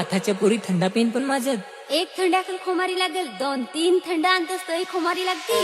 आताच्या पुरी थंडा पेन पण माझ्यात. एक थंडाखल खोमारी लागेल दोन तीन थंड आणतोस तोही खोमारी लागते